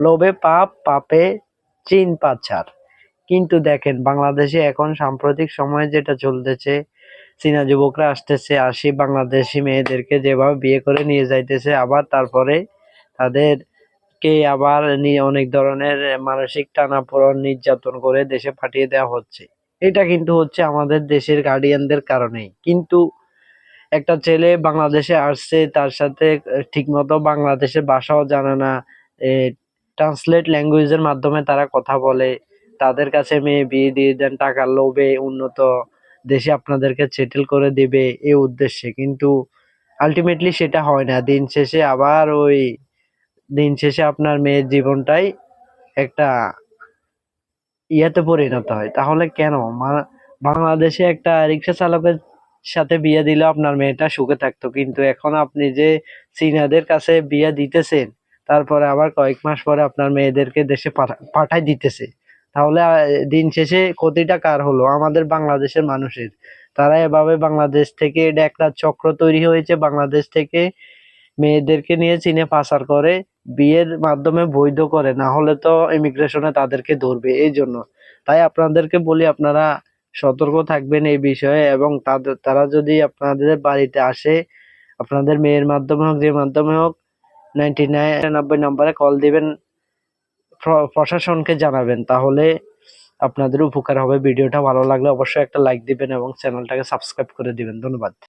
লোভে পাপ, পাপে চীন পাচার। কিন্তু দেখেন, বাংলাদেশে এখন সাম্প্রতিক সময়ে যেটা চলতেছে, চীনা যুবকরা আসতেছে, আসি বাংলাদেশি মেয়েদেরকে যেভাবে বিয়ে করে নিয়ে যাইতেছে, আবার তারপরে তাদেরকে আবার নিয়ে অনেক ধরনের মানসিক টানাপোড়েন, নির্যাতন করে দেশে পাঠিয়ে দেওয়া হচ্ছে। এটা কিন্তু হচ্ছে আমাদের দেশের গার্ডিয়ানদের কারণেই। কিন্তু একটা ছেলে বাংলাদেশে আসছে, তার সাথে ঠিকমতো বাংলাদেশের ভাষাও জানে না ট্রান্সলেট ল্যাঙ্গুয়েজের মাধ্যমে তারা কথা বলে। তাদের কাছে মেয়ে বিয়ে দিয়ে দেন টাকার লোভে উন্নত দেশে আপনাদেরকে সেটেল করে দিবে এই উদ্দেশ্যে। কিন্তু আলটিমেটলি সেটা হয় না। দিন শেষে আবার ওই, দিন শেষে আপনার মেয়ের জীবনটাই একটা ইয়াতে পরিণত হয়। তাহলে কেন? বাংলাদেশে একটা রিক্সা চালকের সাথে বিয়ে দিলে আপনার মেয়েটা সুখে থাকতো। কিন্তু এখন আপনি যে চীনাদের কাছে বিয়ে দিতেছেন তারপরে আবার কয়েক মাস পরে আপনার মেয়েদেরকে দেশে পাঠা- পাঠাই দিতেছে। তাহলে দিন শেষে ক্ষতিটা কার হলো? আমাদের বাংলাদেশের মানুষের। তারা এভাবে বাংলাদেশ থেকে এটা একটা চক্র তৈরি হয়েছে। বাংলাদেশ থেকে মেয়েদেরকে নিয়ে চীনে পাচার করে, বিয়ের মাধ্যমে বৈধ করে। না হলে তো ইমিগ্রেশনে তাদেরকে ধরবে। এই জন্য। তাই আপনাদেরকে বলি, আপনারা সতর্ক থাকবেন এই বিষয়ে এবং তাদের তারা যদি আপনাদের বাড়িতে আসে, আপনাদের মেয়ের মাধ্যমে হোক, যে মাধ্যমে হোক নাইনটি নাইন নম্বরে কল দিবেন। প্রশাসনকে জানাবেন। তাহলে আপনাদের উপকার হবে। ভিডিওটা ভালো লাগলে অবশ্যই একটা লাইক দিবেন এবং চ্যানেলটাকে সাবস্ক্রাইব করে দিবেন। ধন্যবাদ।